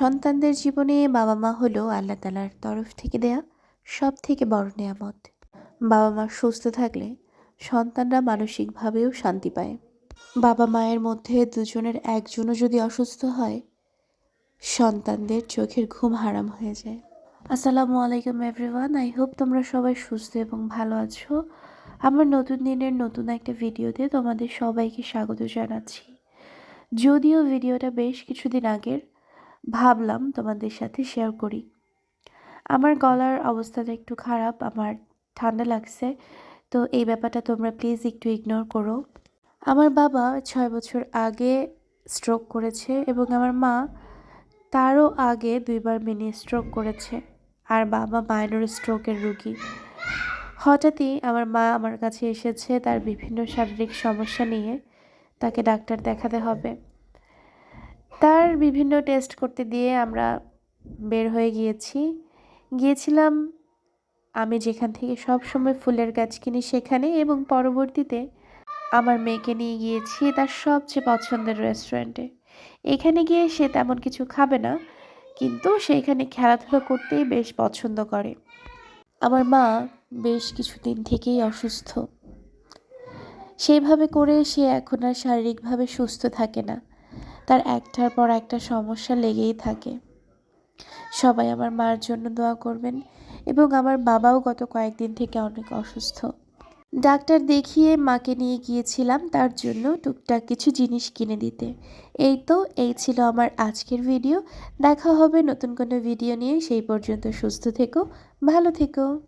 সন্তানদের জীবনে বাবা মা হলো আল্লাহ তালার তরফ থেকে দেয়া সব থেকে বড় নেয়ামত। বাবা মা সুস্থ থাকলে সন্তানরা মানসিকভাবেও শান্তি পায়। বাবা মায়ের মধ্যে দুজনের একজনও যদি অসুস্থ হয়, সন্তানদের চোখের ঘুম হারাম হয়ে যায়। আসসালামু আলাইকুম এভরিওয়ান আই হোপ তোমরা সবাই সুস্থ এবং ভালো আছো। আমার নতুন দিনের নতুন একটা ভিডিওতে তোমাদের সবাইকে স্বাগত জানাচ্ছি। যদিও ভিডিওটা বেশ কিছুদিন আগের ভাবলাম তোমাদের সাথে শেয়ার করি। আমার গলার অবস্থাটা একটু খারাপ, আমার ঠান্ডা লাগছে, তো এই ব্যাপারটা তোমরা প্লিজ একটু ইগনোর করো। আমার বাবা ছয় বছর আগে স্ট্রোক করেছে এবং আমার মা তারও আগে দুইবার মিনি স্ট্রোক করেছে, আর বাবা মাইনর স্ট্রোকের রুগী। হঠাৎই আমার মা আমার কাছে এসেছে, তার বিভিন্ন শারীরিক সমস্যা নিয়ে তাকে ডাক্তার দেখাতে হবে। তার বিভিন্ন টেস্ট করতে দিয়ে আমরা বের হয়ে গিয়েছি। গিয়েছিলাম আমি যেখান থেকে সব সময় ফুলের গাছ কিনি সেখানে এবং পরবর্তীতে আমার মেয়েকে নিয়ে গিয়েছি তার সবচেয়ে পছন্দের রেস্টুরেন্টে এখানে গিয়ে সে তেমন কিছু খাবে না, কিন্তু সেইখানে খেলাধুলা করতেই বেশ পছন্দ করে। আমার মা বেশ কিছুদিন থেকেই অসুস্থ। সেইভাবে করে সে এখন আর শারীরিকভাবে সুস্থ থাকে না। তার একটার পর একটা সমস্যা লেগেই থাকে। সবাই আমার মার জন্য দোয়া করবেন এবং আমার বাবাও গত কয়েকদিন থেকে অনেক অসুস্থ। ডাক্তার দেখিয়ে মাকে নিয়ে গিয়েছিলাম তার জন্য টুকটাক কিছু জিনিস কিনে দিতে। এই তো, এই ছিল আমার আজকের ভিডিও। দেখা হবে নতুন কোনো ভিডিও নিয়ে। সেই পর্যন্ত সুস্থ থেকো, ভালো থেকো।